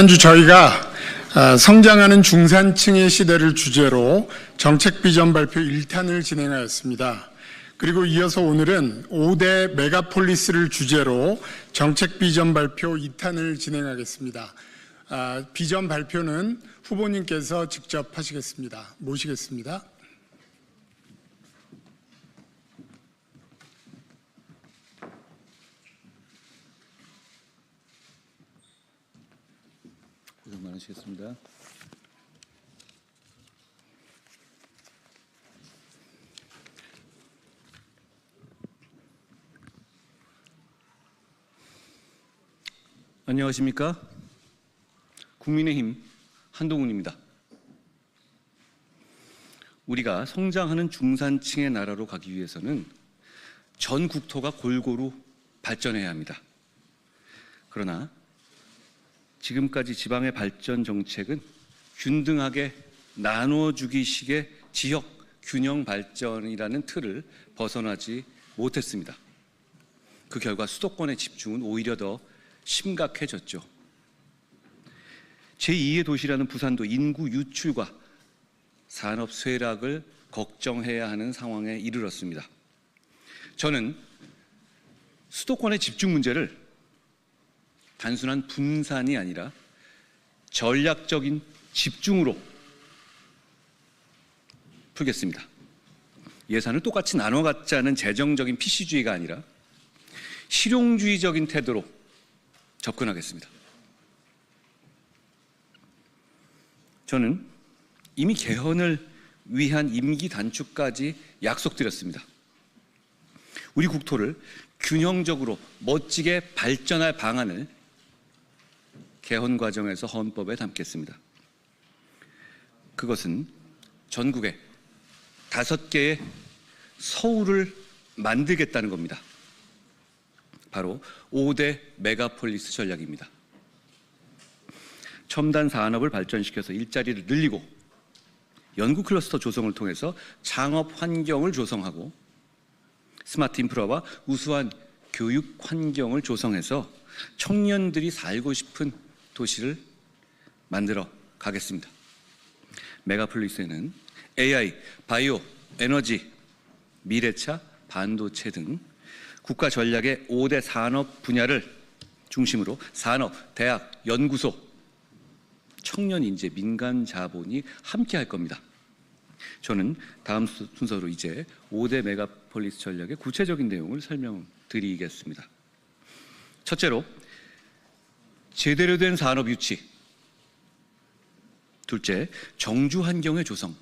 지난주 저희가 아, 성장하는 중산층의 시대를 주제로 정책 비전 발표 1탄을 진행하였습니다. 그리고 이어서 오늘은 5대 메가폴리스를 주제로 정책 비전 발표 2탄을 진행하겠습니다. 아, 비전 발표는 후보님께서 직접 하시겠습니다. 모시겠습니다. 고생 많으 시겠습니다. 안녕하십니까? 국민의힘 한동훈입니다. 우리가 성장하는 중산층의 나라로 가기 위해서는 전 국토가 골고루 발전해야 합니다. 그러나 지금까지 지방의 발전 정책은 균등하게 나누어주기식의 지역 균형 발전이라는 틀을 벗어나지 못했습니다. 그 결과 수도권의 집중은 오히려 더 심각해졌죠. 제2의 도시라는 부산도 인구 유출과 산업 쇠락을 걱정해야 하는 상황에 이르렀습니다. 저는 수도권의 집중 문제를 단순한 분산이 아니라 전략적인 집중으로 풀겠습니다. 예산을 똑같이 나눠 갖자는 재정적인 PC주의가 아니라 실용주의적인 태도로 접근하겠습니다. 저는 이미 개헌을 위한 임기 단축까지 약속드렸습니다. 우리 국토를 균형적으로 멋지게 발전할 방안을 개헌 과정에서 헌법에 담겠습니다. 그것은 전국에 다섯 개의 서울을 만들겠다는 겁니다. 바로 5대 메가폴리스 전략입니다. 첨단 산업을 발전시켜서 일자리를 늘리고 연구 클러스터 조성을 통해서 창업 환경을 조성하고 스마트 인프라와 우수한 교육 환경을 조성해서 청년들이 살고 싶은 도시를 만들어 가겠습니다. 메가폴리스에는 AI, 바이오, 에너지, 미래차, 반도체 등 국가 전략의 5대 산업 분야를 중심으로 산업, 대학, 연구소, 청년 인재, 민간 자본이 함께 할 겁니다. 저는 다음 수- 순서로 이제 5대 메가폴리스 전략의 구체적인 내용을 설명드리겠습니다. 첫째로 제대로 된 산업 유치. 둘째, 정주 환경의 조성.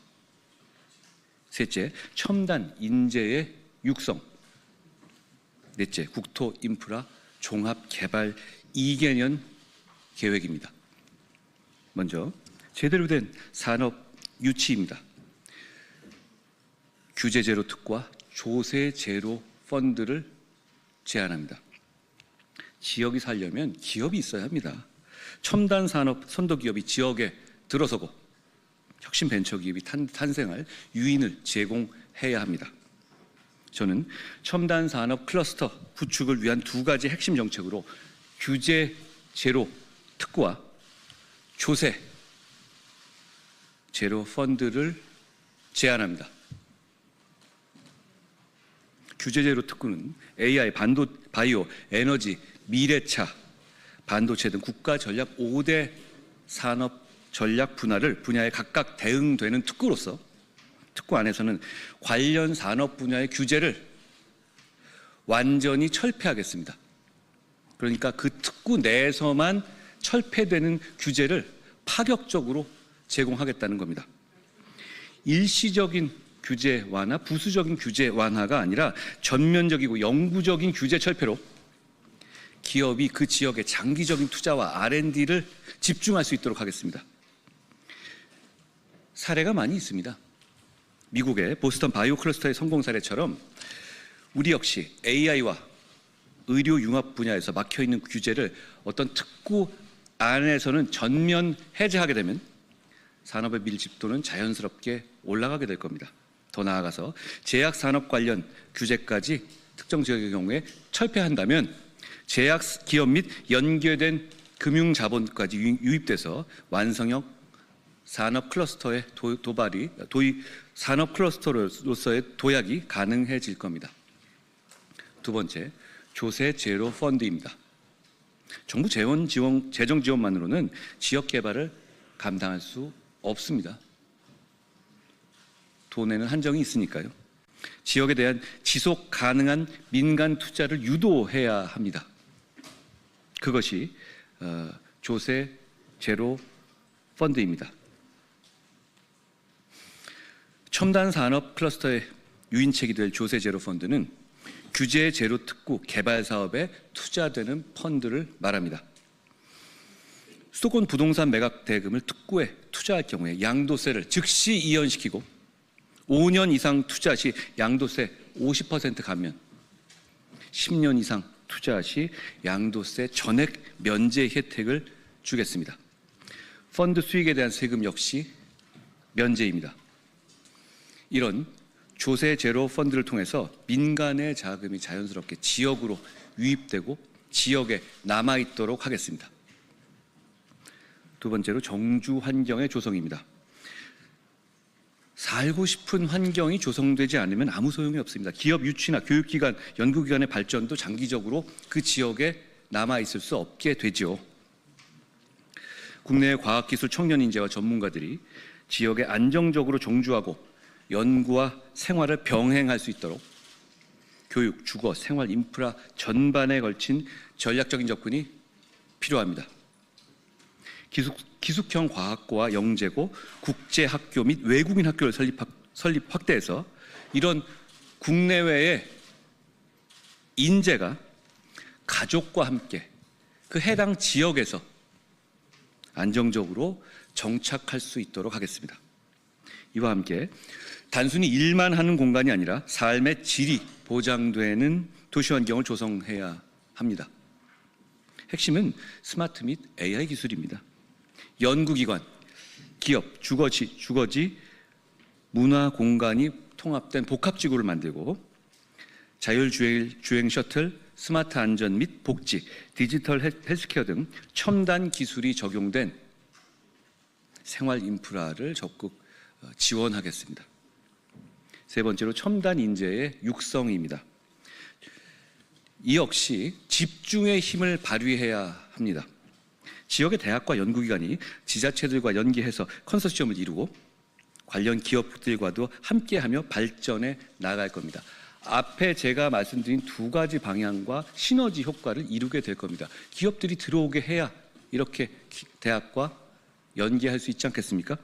셋째, 첨단 인재의 육성. 넷째, 국토 인프라 종합 개발 2개년 계획입니다. 먼저 제대로 된 산업 유치입니다. 규제 제로 특과 조세 제로 펀드를 제안합니다. 지역이 살려면 기업이 있어야 합니다. 첨단 산업 선도 기업이 지역에 들어서고 혁신 벤처 기업이 탄, 탄생할 유인을 제공해야 합니다. 저는 첨단 산업 클러스터 구축을 위한 두 가지 핵심 정책으로 규제 제로 특구와 조세 제로 펀드를 제안합니다. 규제 제로 특구는 AI, 반도, 바이오, 에너지, 미래차, 반도체 등 국가 전략 5대 산업 전략 분야를 분야에 각각 대응되는 특구로서 특구 안에서는 관련 산업 분야의 규제를 완전히 철폐하겠습니다. 그러니까 그 특구 내에서만 철폐되는 규제를 파격적으로 제공하겠다는 겁니다. 일시적인 규제 완화, 부수적인 규제 완화가 아니라 전면적이고 영구적인 규제 철폐로 기업이 그 지역의 장기적인 투자와 R&D를 집중할 수 있도록 하겠습니다. 사례가 많이 있습니다. 미국의 보스턴 바이오 클러스터의 성공 사례처럼 우리 역시 AI와 의료 융합 분야에서 막혀 있는 규제를 어떤 특구 안에서는 전면 해제하게 되면 산업의 밀집도는 자연스럽게 올라가게 될 겁니다. 더 나아가서 제약 산업 관련 규제까지 특정 지역의 경우에 철폐한다면 제약 기업 및 연계된 금융 자본까지 유- 유입돼서 완성형 산업 클러스터의 도, 도발이 도입 산업 클러스터로서의 도약이 가능해질 겁니다. 두 번째, 조세 제로 펀드입니다. 정부 재원 지원 재정 지원만으로는 지역 개발을 감당할 수 없습니다. 돈에는 한정이 있으니까요. 지역에 대한 지속 가능한 민간 투자를 유도해야 합니다. 그것이 어, 조세 제로 펀드입니다. 첨단 산업 클러스터의 유인책이 될 조세 제로 펀드는 규제 제로 특구 개발 사업에 투자되는 펀드를 말합니다. 수도권 부동산 매각 대금을 특구에 투자할 경우에 양도세를 즉시 이연시키고 5년 이상 투자 시 양도세 50% 감면, 10년 이상 투자 시 양도세 전액 면제 혜택을 주겠습니다. 펀드 수익에 대한 세금 역시 면제입니다. 이런 조세 제로 펀드를 통해서 민간의 자금이 자연스럽게 지역으로 유입되고 지역에 남아 있도록 하겠습니다. 두 번째로 정주 환경의 조성입니다. 살고 싶은 환경이 조성되지 않으면 아무 소용이 없습니다. 기업 유치나 교육기관, 연구기관의 발전도 장기적으로 그 지역에 남아 있을 수 없게 되지요. 국내의 과학기술 청년 인재와 전문가들이 지역에 안정적으로 정주하고 연구와 생활을 병행할 수 있도록 교육, 주거, 생활 인프라 전반에 걸친 전략적인 접근이 필요합니다. 기숙, 기숙형 과학고와 영재고 국제학교 및 외국인 학교를 설립, 설립 확대해서 이런 국내외의 인재가 가족과 함께 그 해당 지역에서 안정적으로 정착할 수 있도록 하겠습니다. 이와 함께 단순히 일만 하는 공간이 아니라 삶의 질이 보장되는 도시 환경을 조성해야 합니다. 핵심은 스마트 및 AI 기술입니다. 연구기관, 기업, 주거지, 주거지, 문화 공간이 통합된 복합지구를 만들고 자율주행 주행 셔틀, 스마트 안전 및 복지, 디지털 헬- 헬스케어 등 첨단 기술이 적용된 생활 인프라를 적극 어, 지원하겠습니다. 세 번째로 첨단 인재의 육성입니다. 이 역시 집중의 힘을 발휘해야 합니다. 지역의 대학과 연구기관이 지자체들과 연계해서 컨소시엄을 이루고 관련 기업들과도 함께하며 발전해 나갈 겁니다. 앞에 제가 말씀드린 두 가지 방향과 시너지 효과를 이루게 될 겁니다. 기업들이 들어오게 해야 이렇게 기- 대학과 연계할 수 있지 않겠습니까?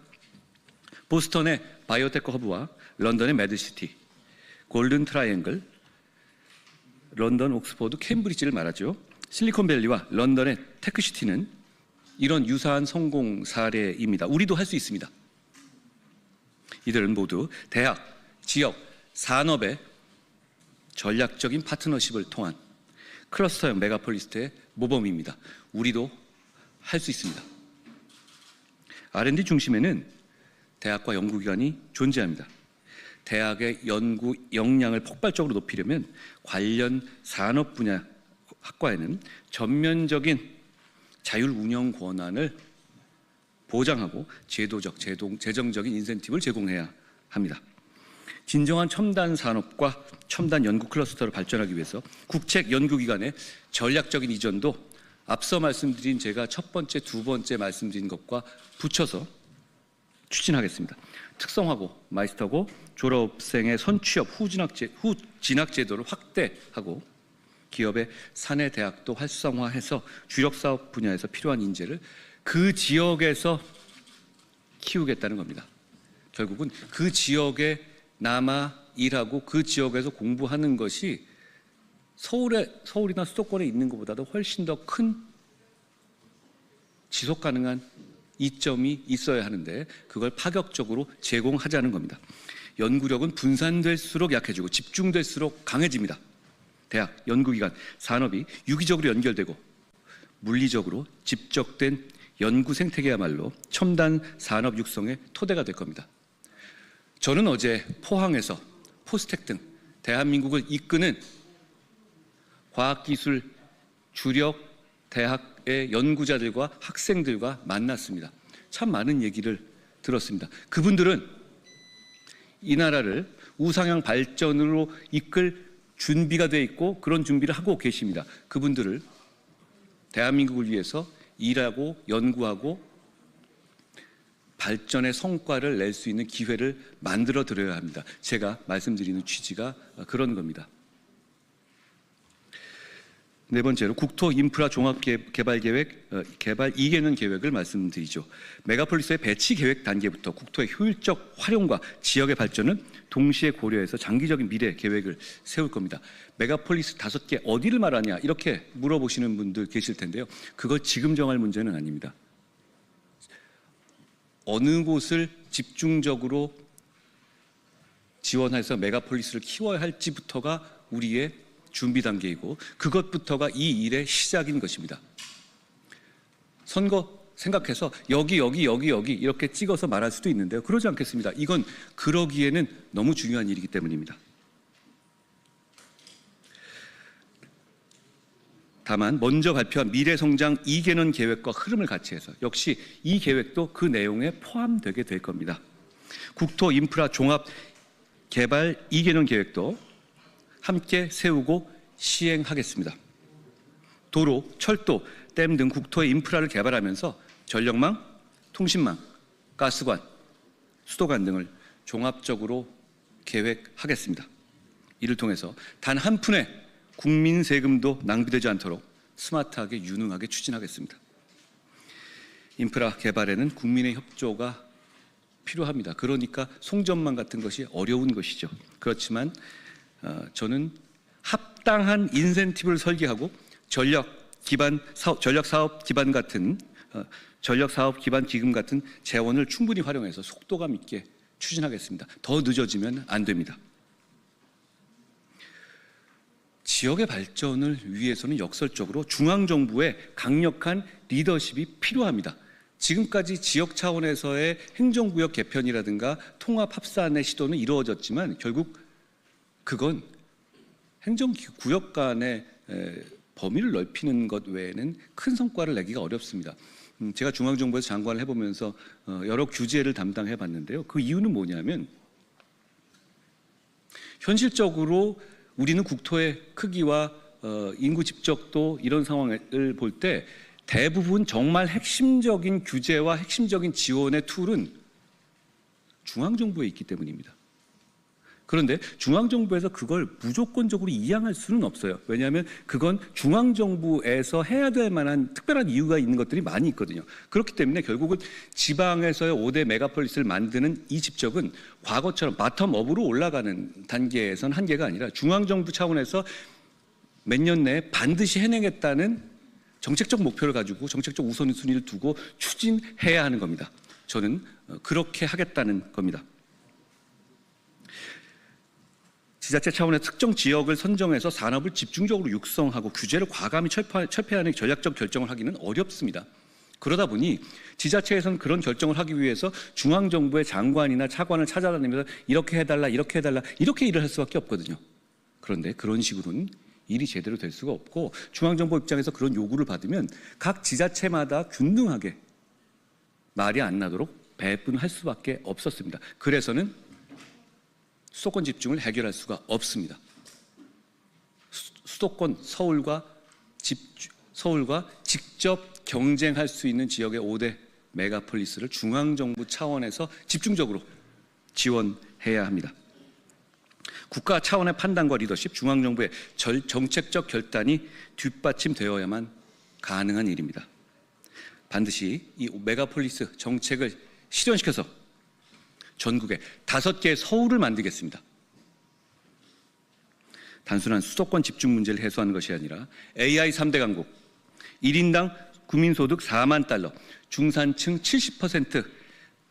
보스턴의 바이오테크 허브와 런던의 매드시티, 골든 트라이앵글, 런던, 옥스퍼드, 캠브리지를 말하죠. 실리콘밸리와 런던의 테크시티는 이런 유사한 성공 사례입니다. 우리도 할 수 있습니다. 이들은 모두 대학, 지역, 산업의 전략적인 파트너십을 통한 클러스터형 메가폴리스트의 모범입니다. 우리도 할 수 있습니다. R&D 중심에는 대학과 연구기관이 존재합니다. 대학의 연구 역량을 폭발적으로 높이려면 관련 산업 분야 학과에는 전면적인 자율 운영 권한을 보장하고 제도적, 제동, 재정적인 인센티브를 제공해야 합니다. 진정한 첨단 산업과 첨단 연구 클러스터를 발전하기 위해서 국책 연구기관의 전략적인 이전도 앞서 말씀드린 제가 첫 번째, 두 번째 말씀드린 것과 붙여서 추진하겠습니다. 특성화고 마이스터고 졸업생의 선취업 후 진학제 후진학제도를 확대하고 기업의 사내 대학도 활성화해서 주력 사업 분야에서 필요한 인재를 그 지역에서 키우겠다는 겁니다. 결국은 그 지역에 남아 일하고 그 지역에서 공부하는 것이 서울에 서울이나 수도권에 있는 것보다도 훨씬 더 큰 지속 가능한 이점이 있어야 하는데 그걸 파격적으로 제공하자는 겁니다. 연구력은 분산될수록 약해지고 집중될수록 강해집니다. 대학, 연구기관, 산업이 유기적으로 연결되고 물리적으로 집적된 연구 생태계야말로 첨단 산업 육성의 토대가 될 겁니다. 저는 어제 포항에서 포스텍 등 대한민국을 이끄는 과학기술 주력 대학 대학의 연구자들과 학생들과 만났습니다. 참 많은 얘기를 들었습니다. 그분들은 이 나라를 우상향 발전으로 이끌 준비가 돼 있고 그런 준비를 하고 계십니다. 그분들을 대한민국을 위해서 일하고 연구하고 발전의 성과를 낼 수 있는 기회를 만들어 드려야 합니다. 제가 말씀드리는 취지가 그런 겁니다. 네 번째로 국토 인프라 종합 개- 개발 계획 어, 개발 2개년 계획을 말씀드리죠. 메가폴리스의 배치 계획 단계부터 국토의 효율적 활용과 지역의 발전을 동시에 고려해서 장기적인 미래 계획을 세울 겁니다. 메가폴리스 다섯 개 어디를 말하냐 이렇게 물어보시는 분들 계실 텐데요. 그거 지금 정할 문제는 아닙니다. 어느 곳을 집중적으로 지원해서 메가폴리스를 키워야 할지부터가 우리의 준비 단계이고 그것부터가 이 일의 시작인 것입니다. 선거 생각해서 여기 여기 여기 여기 이렇게 찍어서 말할 수도 있는데요. 그러지 않겠습니다. 이건 그러기에는 너무 중요한 일이기 때문입니다. 다만 먼저 발표한 미래 성장 2개년 계획과 흐름을 같이 해서 역시 이 계획도 그 내용에 포함되게 될 겁니다. 국토 인프라 종합 개발 2개년 계획도 함께 세우고 시행하겠습니다. 도로, 철도, 댐 등 국토의 인프라를 개발하면서 전력망, 통신망, 가스관, 수도관 등을 종합적으로 계획하겠습니다. 이를 통해서 단 한 푼의 국민 세금도 낭비되지 않도록 스마트하게 유능하게 추진하겠습니다. 인프라 개발에는 국민의 협조가 필요합니다. 그러니까 송전망 같은 것이 어려운 것이죠. 그렇지만 어, 저는 합당한 인센티브를 설계하고 전력 기반 사업, 전력 사업 기반 같은 어, 전력 사업 기반 기금 같은 재원을 충분히 활용해서 속도감 있게 추진하겠습니다. 더 늦어지면 안 됩니다. 지역의 발전을 위해서는 역설적으로 중앙 정부의 강력한 리더십이 필요합니다. 지금까지 지역 차원에서의 행정구역 개편이라든가 통합 합산의 시도는 이루어졌지만 결국 그건 행정구역 간의 에, 범위를 넓히는 것 외에는 큰 성과를 내기가 어렵습니다. 음, 제가 중앙정부에서 장관을 해보면서 어, 여러 규제를 담당해 봤는데요. 그 이유는 뭐냐면 현실적으로 우리는 국토의 크기와 어, 인구 집적도 이런 상황을 볼 때 대부분 정말 핵심적인 규제와 핵심적인 지원의 툴은 중앙정부에 있기 때문입니다. 그런데 중앙정부에서 그걸 무조건적으로 이양할 수는 없어요. 왜냐하면 그건 중앙정부에서 해야 될 만한 특별한 이유가 있는 것들이 많이 있거든요. 그렇기 때문에 결국은 지방에서의 5대 메가폴리스를 만드는 이 집적은 과거처럼 바텀업으로 올라가는 단계에선 한계가 아니라 중앙정부 차원에서 몇 년 내에 반드시 해내겠다는 정책적 목표를 가지고 정책적 우선순위를 두고 추진해야 하는 겁니다. 저는 어, 그렇게 하겠다는 겁니다. 지자체 차원의 특정 지역을 선정해서 산업을 집중적으로 육성하고 규제를 과감히 철폐하는 전략적 결정을 하기는 어렵습니다. 그러다 보니 지자체에서는 그런 결정을 하기 위해서 중앙정부의 장관이나 차관을 찾아다니면서 이렇게 해달라, 이렇게 해달라, 이렇게 일을 할 수밖에 없거든요. 그런데 그런 식으로는 일이 제대로 될 수가 없고 중앙정부 입장에서 그런 요구를 받으면 각 지자체마다 균등하게 말이 안 나도록 배분할 수밖에 없었습니다. 그래서는 수도권 집중을 해결할 수가 없습니다. 수- 수도권 서울과 집 서울과 직접 경쟁할 수 있는 지역의 5대 메가폴리스를 중앙 정부 차원에서 집중적으로 지원해야 합니다. 국가 차원의 판단과 리더십, 중앙 정부의 절- 정책적 결단이 뒷받침되어야만 가능한 일입니다. 반드시 이 메가폴리스 정책을 실현시켜서 전국에 다섯 개의 서울을 만들겠습니다. 단순한 수도권 집중 문제를 해소하는 것이 아니라 AI 3대 강국, 1인당 국민소득 4만 달러, 중산층 70%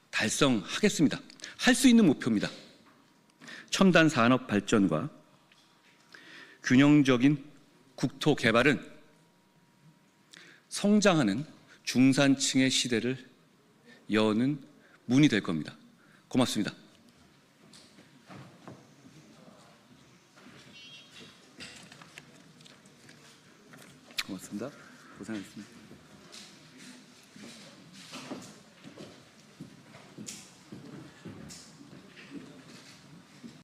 달성하겠습니다. 할 수 있는 목표입니다. 첨단 산업 발전과 균형적인 국토 개발은 성장하는 중산층의 시대를 여는 문이 될 겁니다. 고맙습니다. 고맙습니다. 고생하셨습니다.